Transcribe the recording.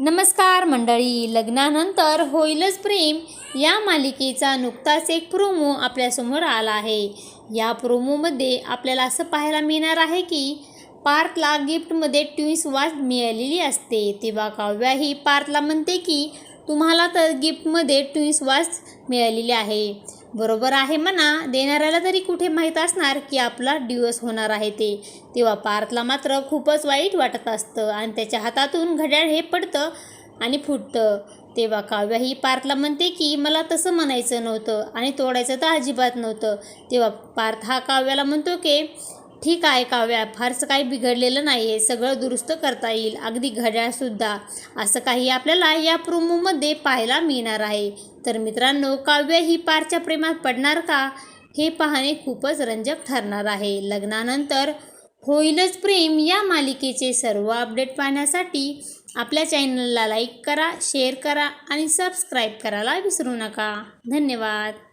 नमस्कार मंडळी लग्नानंतर होईलच प्रेम. या मालिकेचा नुकताच एक प्रोमो आपल्यासमोर आला आहे. या प्रोमोमध्ये आपल्याला असं पाहायला मिळणार आहे की पार्थला गिफ्टमध्ये ट्विन्स वॉच मिळालेली असते. तेव्हा काव्या ही पार्थला म्हणते की तुम्हाला तर गिफ्टमध्ये ट्विन्स वॉच मिळालेली आहे. बरोबर आहे म्हणा. देणाऱ्याला तरी कुठे माहीत असणार की आपला डिवोर्स होणार आहे ते. तेव्हा पार्थला मात्र खूपच वाईट वाटत असतं आणि त्याच्या हातातून घड्याळ हे पडतं आणि फुटतं. तेव्हा काव्या ही पार्थला म्हणते की मला तसं म्हणायचं नव्हतं आणि तोडायचं तर अजिबात नव्हतं. तेव्हा पार्थ हा काव्याला म्हणतो की ठीक आहे काव्या फारसं काही बिघडलेलं नाही आहे सगळं दुरुस्त करता येईल. अगदी घड्याळसुद्धा असं काही आपल्याला या प्रोमोमध्ये पाहायला मिळणार आहे. तर मित्रांनो काव्य ही पारच्या प्रेमात पडणार का? हे पाहणे खूपच रंजक ठरणार आहे. लग्नानंतर होईलच प्रेम या मालिकेचे सर्व अपडेट पाहण्यासाठी आपल्या चॅनलला लाईक करा शेअर करा आणि सबस्क्राईब करायला विसरू नका. धन्यवाद.